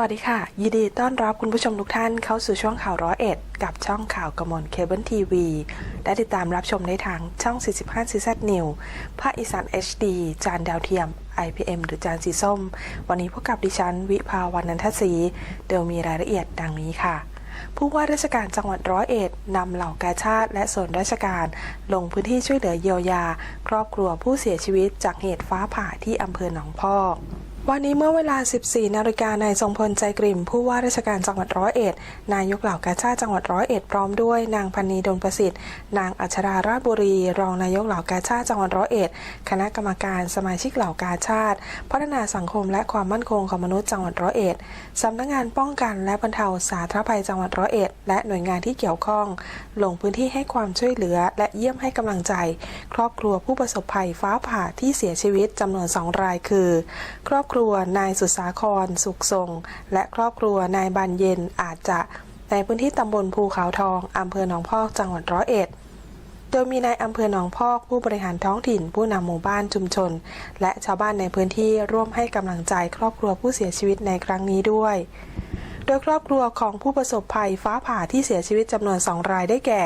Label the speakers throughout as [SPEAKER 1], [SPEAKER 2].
[SPEAKER 1] วัสดีค่ะ ยินดีต้อนรับคุณผู้ชมทุกท่านเข้าสู่ช่วงข่าวร้อยเอ็ดกับช่องข่าวกระมวลเคเบิลทีวีได้ติดตามรับชมได้ทางช่อง 45 CZ New ภาคอีสาน HD จานดาวเทียม IPM หรือจานสีส้ม วันนี้พบกับดิฉัน วิภาวันนันทศรีเดี๋ยวมีรายละเอียดดังนี้ค่ะผู้ว่าราชการจังหวัดร้อยเอ็ดนำเหล่ากาชาติและส่วนราชการ ลงพื้นที่ช่วยเหลือเยียวยา ครอบครัวผู้เสียชีวิตจากเหตุฟ้าผ่าที่อำเภอหนองพอก วันนี้เมื่อเวลา 14 นาฬิกานายทรงพลใจกริ่ม ผู้ว่าราชการจังหวัดร้อยเอ็ด นายกเหล่ากาชาติจังหวัดร้อยเอ็ดพร้อมด้วยนางพันนีดลประสิทธิ์ นางอัชราราชบุรี รองนายกเหล่ากาชาติจังหวัดร้อยเอ็ด คณะกรรมการสมาชิกเหล่ากาชาติ พัฒนาสังคมและความมั่นคงของมนุษย์จังหวัดร้อยเอ็ดสำนักงานป้องกันและบรรเทาสาธารณภัยจังหวัดร้อยเอ็ด และหน่วยงานที่เกี่ยวข้อง ลงพื้นที่ให้ความช่วยเหลือ และเยี่ยมให้กำลังใจ ครอบครัวผู้ประสบภัยฟ้าผ่าที่เสียชีวิตจำนวนสองรายคือ ครอบครัวรัวนายสุสาคร สุขทรง และครอบครัวนายบานเย็นอาจจะในพื้นที่ตำบลภูเขาทองอำเภอหนองพอกจังหวัดร้อยเอ็ด โดยมีนายอำเภอหนองพอกผู้บริหารท้องถิ่น ผู้นำหมู่บ้านชุมชน และชาวบ้านในพื้นที่ร่วมให้กำลังใจครอบครัวผู้เสียชีวิตในครั้งนี้ด้วย โดยครอบครัวของผู้ประสบภัยฟ้าผ่าที่เสียชีวิตจำนวนสองรายได้แก่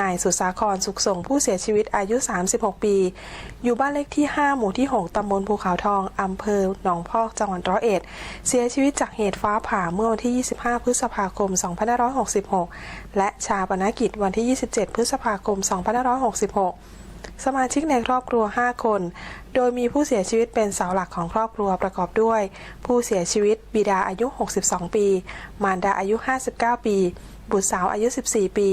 [SPEAKER 1] นายสุสาครสุขส่งผู้เสียชีวิตอายุ 36 ปี อยู่บ้านเลขที่ 5 หมู่ที่ 6 ตำบลภูเขาทอง อำเภอหนองพอก จังหวัดร้อยเอ็ด เสียชีวิตจากเหตุฟ้าผ่าเมื่อวันที่ 25 พฤษภาคม 2566 และชาปนกิจวันที่ 27 พฤษภาคม 2566สมาชิกในครอบครัว 5 คน โดยมีผู้เสียชีวิตเป็นเสาหลักของครอบครัวประกอบด้วย ผู้เสียชีวิตบิดาอายุ 62 ปี มารดาอายุ 59 ปี บุตรสาวอายุ 14 ปี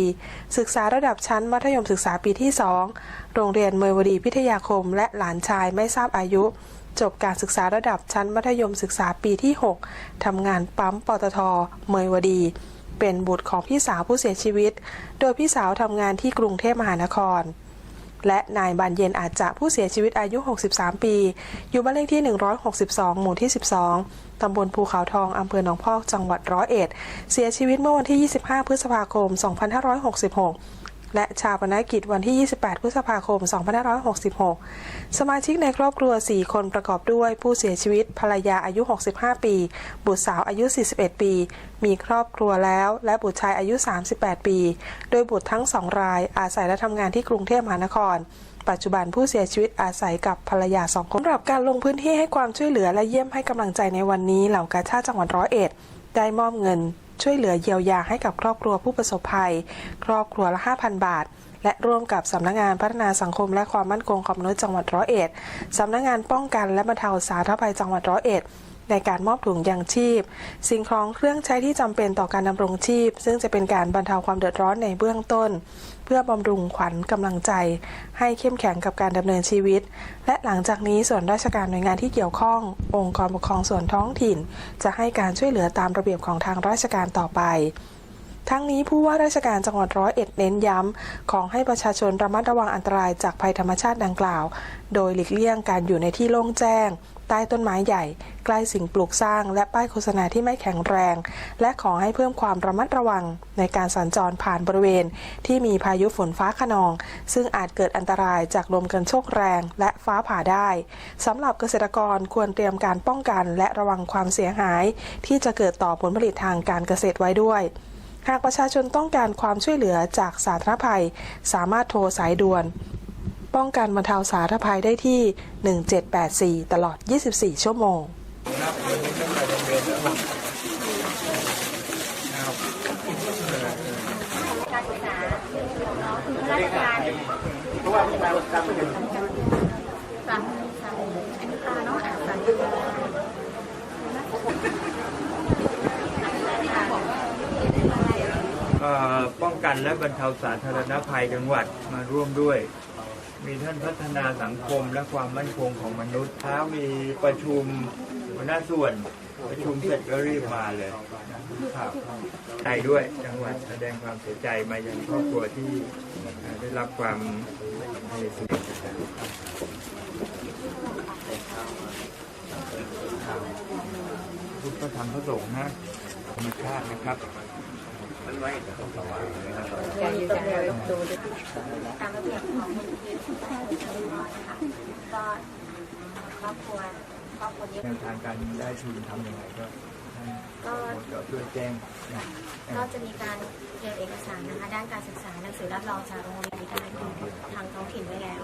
[SPEAKER 1] ศึกษาระดับชั้นมัธยมศึกษาปีที่ 2 โรงเรียนเมยวดีพิทยาคม และหลานชายไม่ทราบอายุ จบการศึกษาระดับชั้นมัธยมศึกษาปีที่ 6 ทำงานปั๊มปตท เมยวดี เป็นบุตรของพี่สาวผู้เสียชีวิต โดยพี่สาวทำงานที่กรุงเทพมหานคร และนายบานเย็นอาจจะผู้เสียชีวิตอายุ 63 ปี อยู่บ้านเลขที่ 162 หมู่ที่ 12 ตำบลภูเขาทอง อำเภอหนองพอก จังหวัดร้อยเอ็ด เสียชีวิตเมื่อวันที่ 25 พฤษภาคม 2566 และชาปนกิจวันที่ 28 พฤษภาคม 2566 สมาชิกในครอบครัว 4 คนประกอบด้วยผู้เสียชีวิต ภรรยาอายุ 65 ปี บุตรสาวอายุ 41 ปี มีครอบครัวแล้ว และบุตรชายอายุ 38 ปี โดยบุตรทั้งสองราย อาศัยและทำงานที่กรุงเทพมหานครปัจจุบันผู้เสียชีวิตอาศัยกับภรรยาสองคนสำหรับการลงพื้นที่ให้ความช่วยเหลือและเยี่ยมให้กำลังใจในวันนี้เหล่ากาชาติจังหวัดร้อยเอ็ด ได้มอบเงิน ช่วยเหลือเยียวยาให้กับครอบครัวผู้ประสบภัย ครอบครัวละ 5,000 บาท และร่วมกับสำนักงานพัฒนาสังคมและความมั่นคงของมนุษย์จังหวัดร้อยเอ็ดสำนักงานป้องกันและบรรเทาสาธารณภัยจังหวัดร้อยเอ็ด ในการมอบถุงยางชีพ สิ่งของเครื่องใช้ที่จำเป็นต่อการดำรงชีพ ซึ่งจะเป็นการบรรเทาความเดือดร้อนในเบื้องต้น เพื่อบำรุงขวัญกำลังใจ ให้เข้มแข็งกับการดำเนินชีวิต และหลังจากนี้ส่วนราชการหน่วยงานที่เกี่ยวข้อง องค์กรปกครองส่วนท้องถิ่น จะให้การช่วยเหลือตามระเบียบของทางราชการต่อไปทั้งนี้ผู้ว่าราชการจังหวัดร้อยเอ็ดเน้นย้ำ ของให้ประชาชนระมัดระวังอันตรายจากภัยธรรมชาติดังกล่าว โดยหลีกเลี่ยงการอยู่ในที่โล่งแจ้ง ใต้ต้นไม้ใหญ่ ใกล้สิ่งปลูกสร้าง และป้ายโฆษณาที่ไม่แข็งแรง และขอให้เพิ่มความระมัดระวัง ในการสัญจรผ่านบริเวณ ที่มีพายุฝนฟ้าขนอง ซึ่งอาจเกิดอันตรายจากลมกันโชกแรง และฟ้าผ่าได้สำหรับเกษตรกรควรเตรียมการป้องกัน และระวังความเสียหาย ที่จะเกิดต่อผลผลิตทางการเกษตรไว้ด้วยหากประชาชนต้องการความช่วยเหลือจากสาธารณภัย สามารถโทรสายด่วน ป้องกันบรรเทาสาธารณภัยได้ที่ 1784 ตลอด 24 ชั่วโมง
[SPEAKER 2] เพราะว่าที่มาทำไม่
[SPEAKER 3] สามสามอันนี้ตาเนาะอ่านสามตา
[SPEAKER 4] เอ่อป้องกันและบรรเทาสาธารณภัยจังหวัดมาร่วมด้วย มีท่านพัฒนาสังคมและความมั่นคงของมนุษย์เช้ามีประชุมหัวหน้าส่วนประชุมเสร็จก็รีบมาเลยครับใจด้วยจังหวัดแสดงความเสียใจมายังครอบครัวที่ได้รับความเหตุสุดพุทธธรรมพระสงฆ์นะธรรมชาตินะครับ
[SPEAKER 3] ตามระเบียบของมูลนิธิค่ะก็ครอบครัวครอบครัวนี้
[SPEAKER 4] แนวทางการได้ทุนทำยังไงก็ท่าน
[SPEAKER 3] ก็
[SPEAKER 4] ช่วยแจ้ง
[SPEAKER 3] ก็จะมีการเตรียมเอกสารนะคะ ด้านการศึกษาหนังสือรับรองจากโรงเรียนวิทยาทางท้องถิ่นไว้แล้ว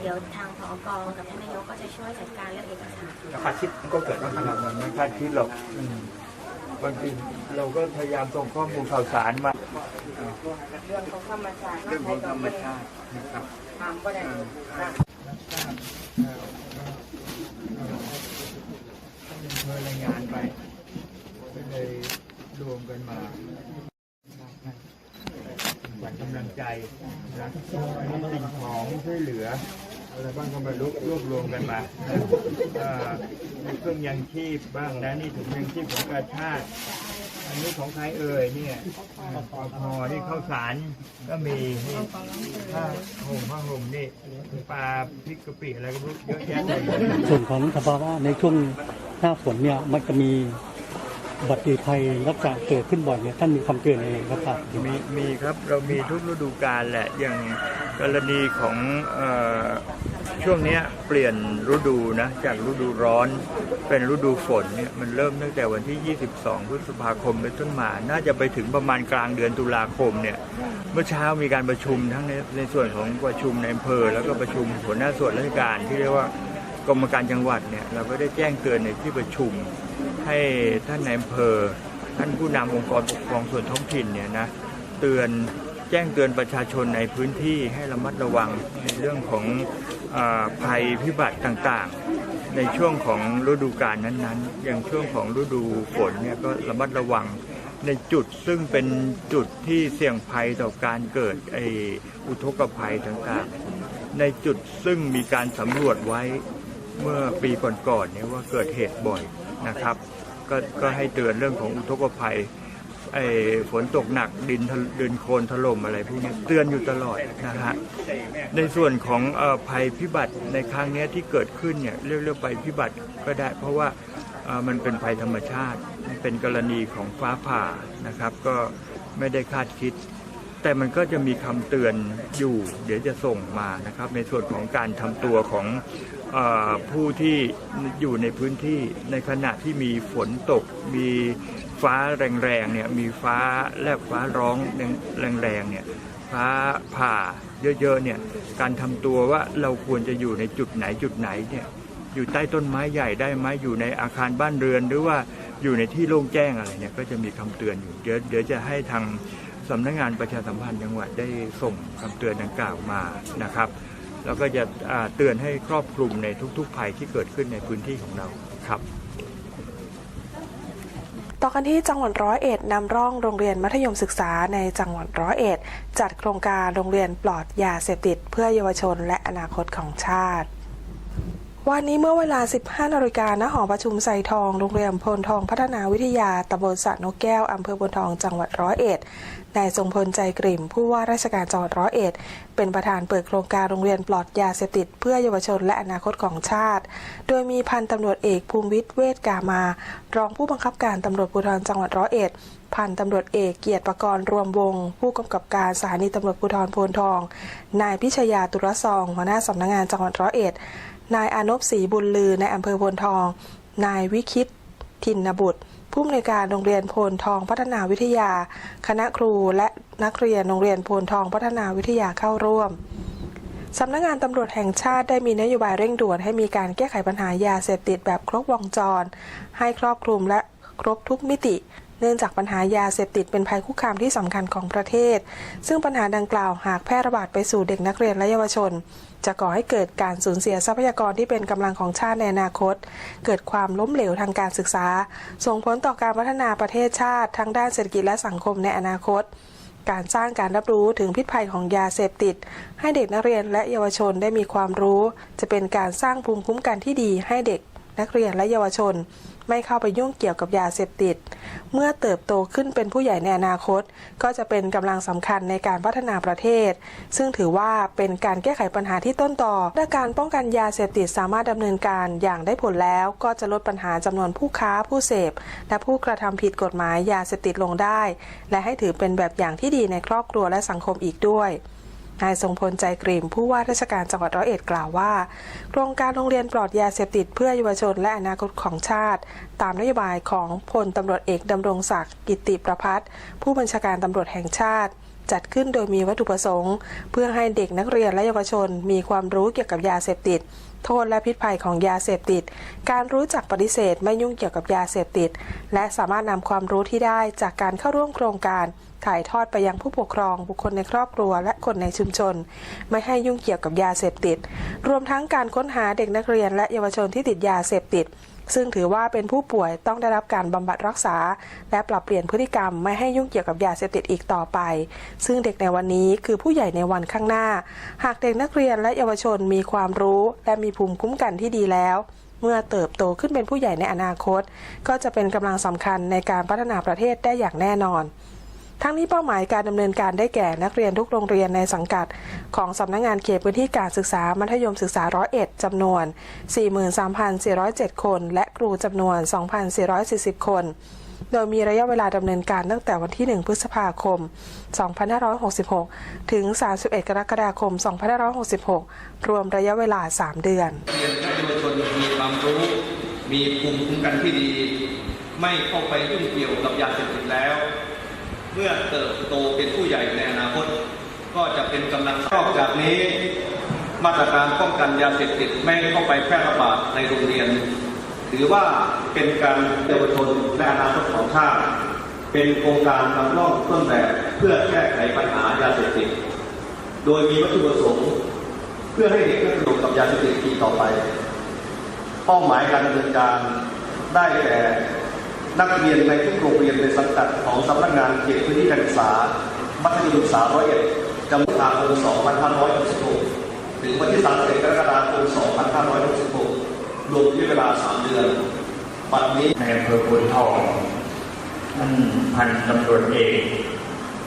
[SPEAKER 3] เดี๋ยวทางผอกกับท่านนายกก็จะช่วยจัดการเรื่องเอกสาร
[SPEAKER 2] ขาดคิดก็เกิดมาขนาดนั้น
[SPEAKER 4] มันไม่คาดคิดหรอก บางทีเราก็พยายามส่งข้อมูลข่าวสารมา
[SPEAKER 5] เรื่องของธรรมชาติ
[SPEAKER 4] เรื่องของธรรมชาตินะครับ
[SPEAKER 5] ทำก็ได้
[SPEAKER 4] รายงานไปก็เลยรวมกันมาขวัญกำลังใจนะอันนี้สิ่งของช่วยเหลือ อะไรบ้างก็มารวบรวบรวมกันมาเอ่อมีเครื่องยังชีพบ้างนะนี่ถุงยังชีพของกาชาติ อันนี้ของใครเอ่ยเนี่ยปพอนี่ข้าวสารก็มีนี่ผ้าห่มผ้าห่มนี่ปลาพริกกะปิอะไรก็ไม่รู้เยอะแยะเลย
[SPEAKER 6] ส่วนของสภาวะในช่วงหน้าฝนเนี่ยมันจะมีอุบัติภัยลักษณะเกิดขึ้นบ่อยเนี่ยท่านมีคำเตือนอะไรครับครับ
[SPEAKER 4] มีมีครับเรามีทุกฤดูกาลแหละอย่างกรณีของเออ ช่วงนี้เปลี่ยนฤดูนะ จากฤดูร้อนเป็นฤดูฝนเนี่ยมันเริ่มตั้งแต่วันที่ 22 พฤษภาคมเป็นต้นมา น่าจะไปถึงประมาณกลางเดือนตุลาคมเนี่ย เมื่อเช้ามีการประชุมทั้งในในส่วนของประชุมในอำเภอ แล้วก็ประชุมหัวหน้าส่วนราชการที่เรียกว่ากรมการจังหวัดเนี่ยเราก็ได้แจ้งเตือนในที่ประชุมให้ท่านในอำเภอ ท่านผู้นำองค์กรปกครองส่วนท้องถิ่นเนี่ยนะเตือน แจ้งเตือนประชาชนในพื้นที่ให้ระมัดระวังในเรื่องของอภัยพิบัติต่างๆ ในช่วงของฤดูกาลนั้นๆ อย่างช่วงของฤดูฝนเนี่ยก็ระมัดระวังในจุดซึ่งเป็นจุดที่เสี่ยงภัยต่อการเกิดไออุทกภัยต่างๆ ในจุดซึ่งมีการสำรวจไว้เมื่อปีก่อนๆเนี่ยว่าเกิดเหตุบ่อยนะครับ ก็ก็ให้เตือนเรื่องของอุทกภัย ไอ้ฝนตกหนักดินดินโคลนถล่มอะไรพวกนี้เตือนอยู่ตลอดนะฮะในส่วนของอภัยพิบัติในครั้งนี้ที่เกิดขึ้นเนี่ยเรียกเรียกภัยพิบัติก็ได้ เพราะว่ามันเป็นภัยธรรมชาติเป็นกรณีของฟ้าผ่านะครับ ก็ไม่ได้คาดคิด แต่มันก็จะมีคำเตือนอยู่ เดี๋ยวจะส่งมานะครับ ในส่วนของการทำตัวของอผู้ที่อยู่ในพื้นที่ในขณะที่มีฝนตกมี ฟ้าแรงๆเนี่ยมีฟ้าแลบฟ้าร้องแรงๆเนี่ยฟ้าผ่าเยอะๆเนี่ยการทำตัวว่าเราควรจะอยู่ในจุดไหนจุดไหนเนี่ยอยู่ใต้ต้นไม้ใหญ่ได้ไหมอยู่ในอาคารบ้านเรือน หรือว่าอยู่ในที่โล่งแจ้งอะไรเนี่ยก็จะมีคำเตือนอยู่เดี๋ยวเดี๋ยวจะให้ทางสำนักงานประชาสัมพันธ์จังหวัดได้ส่งคำเตือนดังกล่าวมานะครับ แล้วก็จะเตือนให้ครอบคลุมในทุก ๆ ภัยที่เกิดขึ้นในพื้นที่ของเราครับ
[SPEAKER 1] ต่อกันที่จังหวัดร้อยเอ็ดนำร่องโรงเรียนมัธยมศึกษาในจังหวัดร้อยเอ็ดจัดโครงการโรงเรียนปลอดยาเสพติด เพื่อเยาวชนและอนาคตของชาติ วันนี้เมื่อเวลา 15 นาฬิกาณหอประชุมไซทอง โรงเรียนพลทองพัฒนาวิทยา ตำบลสระนกแก้ว อำเภอพลทอง จังหวัดร้อยเอ็ด นายทรงพลใจกริ่ม ผู้ว่าราชการจังหวัดร้อยเอ็ด เป็นประธานเปิดโครงการโรงเรียนปลอดยาเสพติด เพื่อเยาวชนและอนาคตของชาติ โดยมีพันตำรวจเอกภูมิวิทย์ เวทกามารองผู้บังคับการตำรวจภูธรจังหวัดร้อยเอ็ดพันตำรวจเอกเกียรติประกรณ์รวมวงศ์ผู้กำกับการสถานีตำรวจภูธรโพนทอง นายพิชยาตุรซองหัวหน้าสำนักงานจังหวัดร้อยเอ็ด นายอานพศรีบุญลือในอำเภอโพนทอง นายวิคิตทินบุตร ผู้อำนวยการโรงเรียนโพนทองพัฒนาวิทยา คณะครูและนักเรียนโรงเรียนโพนทองพัฒนาวิทยาเข้าร่วมสำนักงานตำรวจแห่งชาติได้มีนโยบายเร่งด่วนให้มีการแก้ไขปัญหายาเสพติดแบบครบวงจร ให้ครอบคลุมและครบทุกมิติ เนื่องจากปัญหายาเสพติดเป็นภัยคุกคามที่สำคัญของประเทศ ซึ่งปัญหาดังกล่าวหากแพร่ระบาดไปสู่เด็กนักเรียนและเยาวชน จะก่อให้เกิดการสูญเสียทรัพยากรที่เป็นกำลังของชาติในอนาคต เกิดความล้มเหลวทางการศึกษา ส่งผลต่อการพัฒนาประเทศชาติทั้งด้านเศรษฐกิจและสังคมในอนาคต การสร้างการรับรู้ถึงพิษภัยของยาเสพติด ให้เด็กนักเรียนและเยาวชนได้มีความรู้ จะเป็นการสร้างภูมิคุ้มกันที่ดีให้เด็ก นักเรียนและเยาวชน ไม่เข้าไปยุ่งเกี่ยวกับยาเสพติด เมื่อเติบโตขึ้นเป็นผู้ใหญ่ในอนาคต ก็จะเป็นกำลังสำคัญในการพัฒนาประเทศ ซึ่งถือว่าเป็นการแก้ไขปัญหาที่ต้นต่อและการป้องกันยาเสพติดสามารถดำเนินการอย่างได้ผลแล้ว ก็จะลดปัญหาจำนวนผู้ค้าผู้เสพ และผู้กระทำผิดกฎหมายยาเสพติดลงได้ และให้ถือเป็นแบบอย่างที่ดีในครอบครัวและสังคมอีกด้วย นายทรงพลใจกริ่มผู้ว่าราชการจังหวัดร้อยเอ็ดกล่าวว่า โครงการโรงเรียนปลอดยาเสพติดเพื่อเยาวชนและอนาคตของชาติ ตามนโยบายของพลตำรวจเอกดำรงศักดิ์กิติประพัฒน์ผู้บัญชาการตำรวจแห่งชาติ จัดขึ้นโดยมีวัตถุประสงค์ เพื่อให้เด็กนักเรียนและเยาวชน มีความรู้เกี่ยวกับยาเสพติดโทษและพิษภัยของยาเสพติด การรู้จักปฏิเสธไม่ยุ่งเกี่ยวกับยาเสพติด และสามารถนำความรู้ที่ได้จากการเข้าร่วมโครงการ ถ่ายทอดไปยังผู้ปกครองบุคคลในครอบครัว และคนในชุมชน ไม่ให้ยุ่งเกี่ยวกับยาเสพติด รวมทั้งการค้นหาเด็กนักเรียนและเยาวชนที่ติดยาเสพติด ซึ่งถือว่าเป็นผู้ป่วยต้องได้รับการบำบัดรักษา และปรับเปลี่ยนพฤติกรรมไม่ให้ยุ่งเกี่ยวกับยาเสพติดอีกต่อไป ซึ่งเด็กในวันนี้คือผู้ใหญ่ในวันข้างหน้า หากเด็กนักเรียนและเยาวชนมีความรู้ และมีภูมิคุ้มกันที่ดีแล้วเมื่อเติบโตขึ้นเป็นผู้ใหญ่ในอนาคต ก็จะเป็นกำลังสำคัญในการพัฒนาประเทศได้อย่างแน่นอน ทั้งนี้เป้าหมายการดำเนินการได้แก่นักเรียนทุกโรงเรียนในสังกัด ของสำนักงงานเขตพื้นที่การศึกษามัธยมศึกษาร้อยเอ็ดจำนวน 43,407 คน และครูจำนวน 2,440 คนโดยมีระยะเวลาดำเนินการตั้งแต่วันที่ 1 พฤษภาคม 2566 ถึง 31 กรกฎาคม 2566 รวมระยะเวลา 3 เดือน
[SPEAKER 2] เรียนและเยาวชนมีความรู้ มีภูมิคุ้มกันที่ดี ไม่เข้าไปยุ่งเกี่ยวกับยาเสพติดแล้ว เมื่อเติบโตเป็นผู้ใหญ่ในอนาคต ก็จะเป็นกำลังนอกจากนี้ มาตรการป้องกันยาเสพติดไม่ให้เข้าไปแพร่ระบาดในโรงเรียน ถือว่าเป็นการเยาวชนและอนาคตของชาติเป็นโครงการนำร่องต้นแบบเพื่อแก้ไขปัญหายาเสพติดโดยมีวัตถุประสงค์ เพื่อให้เด็กไม่ประสบกับยาเสพติดอีกต่อไป เป้าหมายการดำเนินการได้แก่นักเรียนในทุกโรงเรียนในสัง กัดของสำนักงานเขตพื้นที่การศึกษา มัธยมศึกษาร้อยเอ็ดจำนวนคม2566 ถึงวันที่ 31 กรกฎาคม 2566 รวมที่เวลา 3 เดือน บัดนี้
[SPEAKER 4] ในอำเภอโพนทองท่านพันตำรวจเอก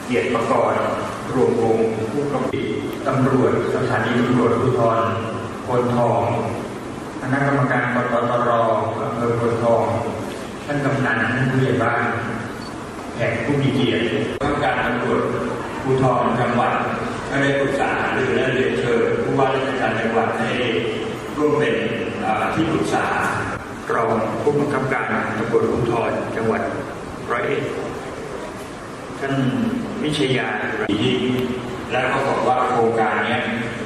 [SPEAKER 4] เกียรติประกรณ์รวมวงศ์ผู้กำกับตำรวจสถานีตำรวจภูธรโพนทองคณะกรรมการปตตรอำเภอโพนทอง ท่านกำนันท่านผู้ใหญ่บ้าน แขกผู้มีเกียรติผู้การตำรวจภูธรจังหวัดก็ได้ปรึกษาหรือและเรียนเชิญผู้ว่าราชการจังหวัดให้ร่วมเป็นที่ปรึกษารองผู้บังคับการตำรวจภูธรจังหวัดร้อยเอ็ดท่านวิชยาดีและก็บอกว่าโครงการนี้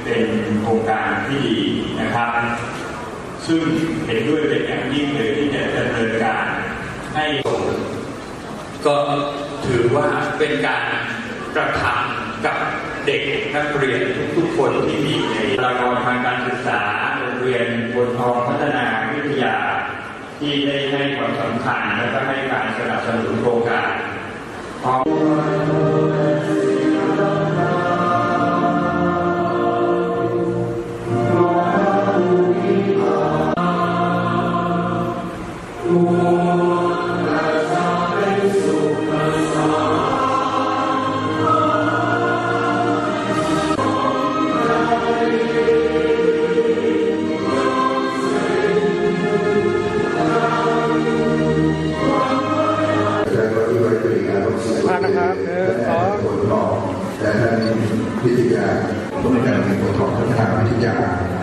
[SPEAKER 4] เป็นโครงการที่ดีนะครับ ซึ่งเห็นด้วยเป็นอย่างยิ่งเลยที่จะดำเนินการให้ส่ง ก็ถือว่าเป็นการกระทำกับเด็กนักเรียนทุกๆคนที่มีในบุคลากรทางการศึกษาโรงเรียนบนทองพัฒนาวิทยา ที่ได้ให้ความสำคัญและก็ให้การสนับสนุนโครงการขอ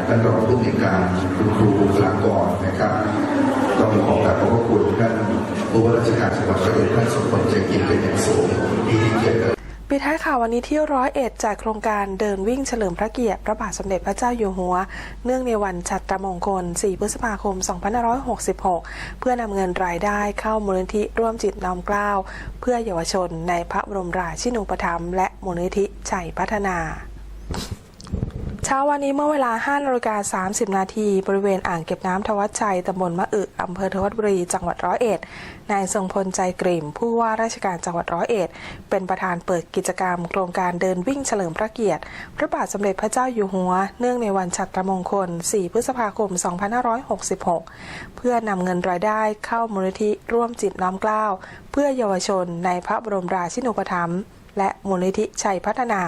[SPEAKER 7] ท่านรองผู้ในการคุณครูบุคลากรนะครับ ต้องขอกราบขอบพระคุณท่านผู้ว่าราชการจังหวัดระยองท่านสมพลใจกินเป็นอย่างสูงที่ให้เกียรติ
[SPEAKER 1] ปิดท้ายข่าววันนี้ที่ร้อยเอ็ดจากโครงการเดินวิ่งเฉลิมพระเกียรติพระบาทสมเด็จพระเจ้าอยู่หัว เนื่องในวันฉัตรมงคล 4 พฤษภาคม 2566 เพื่อนำเงินรายได้เข้ามูลนิธิร่วมจิตน้อมเกล้า เพื่อเยาวชนในพระบรมราชินูปถัมภ์และมูลนิธิชัยพัฒนา เช้าวันนี้เมื่อเวลา5นาฬิกา30 นาทีบริเวณอ่างเก็บน้ำทวัชชัยตำบลมะอึอำเภอทวัดบุรี จังหวัดร้อยเอ็ด นายทรงพลใจกริ่ม ผู้ว่าราชการจังหวัดร้อยเอ็ด เป็นประธานเปิดกิจกรรม โครงการเดินวิ่งเฉลิมพระเกียรติ พระบาทสมเด็จพระเจ้าอยู่หัว เนื่องในวันฉัตรมงคล 4 พฤษภาคม 2566 เพื่อนำเงินรายได้เข้ามูลนิธิร่วมจิตน้อมเกล้า เพื่อเยาวชนในพระบรมราชินูปถัมภ์ และมูลนิธิชัยพัฒนา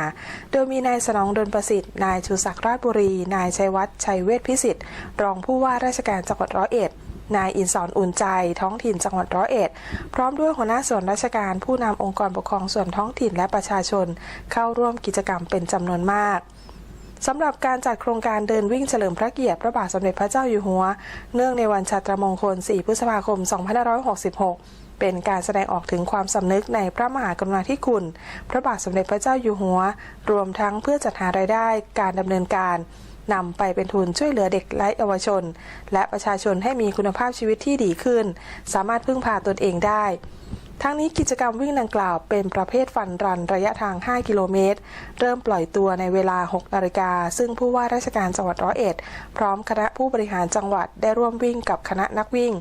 [SPEAKER 1] โดยมีนายสนองดลประสิทธิ์ นายชูศักดิ์ราชบุรี นายชัยวัฒน์ชัยเวชพิสิทธิ์ รองผู้ว่าราชการจังหวัดร้อยเอ็ดนายอินสอนอุ่นใจท้องถิ่นจังหวัดร้อยเอ็ด พร้อมด้วยหัวหน้าส่วนราชการผู้นำองค์กรปกครองส่วนท้องถิ่นและประชาชน เข้าร่วมกิจกรรมเป็นจำนวนมากสำหรับการจัดโครงการเดินวิ่งเฉลิมพระเกียรติพระบาทสมเด็จพระเจ้าอยู่หัว เนื่องในวันชาตรมงคล 4 พฤษภาคม 2566 เป็นการแสดงออกถึงความสำนึกในพระมหากรุณาธิคุณ พระบาทสมเด็จพระเจ้าอยู่หัว รวมทั้งเพื่อจัดหารายได้การดำเนินการนำไปเป็นทุนช่วยเหลือเด็กและเยาวชน และประชาชนให้มีคุณภาพชีวิตที่ดีขึ้น สามารถพึ่งพาตนเองได้ ทั้งนี้กิจกรรมวิ่งดังกล่าวเป็นประเภทฟันรันระยะทาง 5 กิโลเมตร เริ่มปล่อยตัวในเวลา 6 นาฬิกา ซึ่งผู้ว่าราชการจังหวัดร้อยเอ็ด พร้อมคณะผู้บริหารจังหวัดได้ร่วมวิ่งกับคณะนักวิ่ง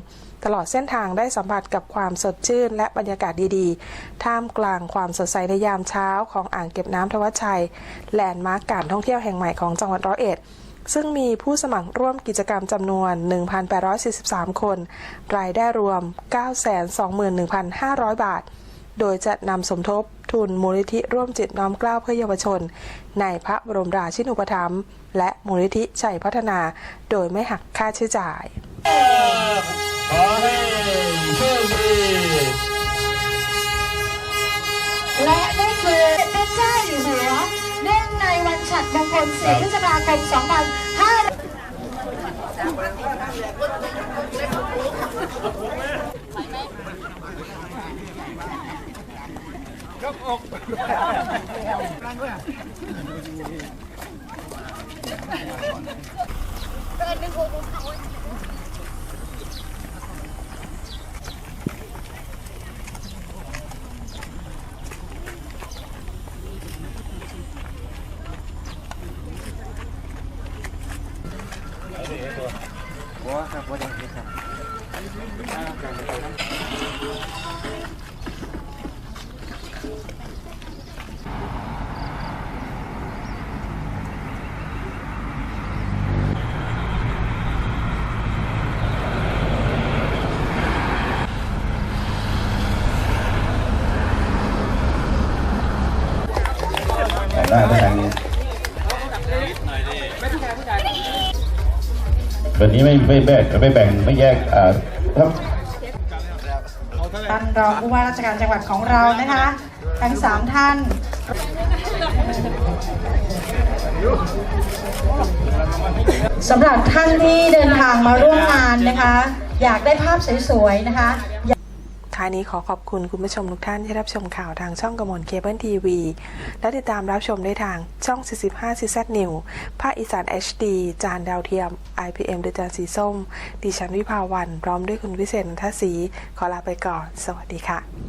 [SPEAKER 1] ตลอดเส้นทางได้สัมผัสกับความสดชื่น และบรรยากาศดีๆ ท่ามกลางความสดใสในยามเช้าของอ่างเก็บน้ำทวัชชัย แลนด์มาร์กการท่องเที่ยวแห่งใหม่ของจังหวัดร้อยเอ็ดซึ่งมีผู้สมัครร่วมกิจกรรมจำนวน 1,843 คน รายได้รวม 921,500 บาท โดยจะนำสมทบทุนมูลนิธิร่วมจิตน้อมกล้าวเพื่อเยาวชน ในพระบรมราชินูปถัมภ์และมูลนิธิชัยพัฒนา โดยไม่หักค่าใช้จ่าย
[SPEAKER 8] และนี่คือพระเจ้าอยู่หัวเนื่องในวันฉัตรมงคล4พฤษภาคม2500
[SPEAKER 7] ได้ ไปทางนี้แบบนี้ไม่ไม่แบ่งไม่แบ่งไม่แยกอ่าครับ
[SPEAKER 8] ท่านรองผู้ว่าราชการจังหวัดของเรานะคะ ทั้งสามท่านสำหรับท่านที่เดินทางมาร่วมงานนะคะ อยากได้ภาพสวยๆนะคะ
[SPEAKER 1] ท้ายนี้ขอขอบคุณคุณผู้ชมทุกท่านที่รับชมข่าวทางช่องกระมวลเคเบิลทีวีและติดตามรับชมได้ทางช่อง 45 CZ New ภาคอีสาน HD จานดาวเทียม IPM ดยจานสีส้ม ดิฉันวิภาวันพร้อมด้วยคุณวิเศษนัทศรีขอลาไปก่อน สวัสดีค่ะ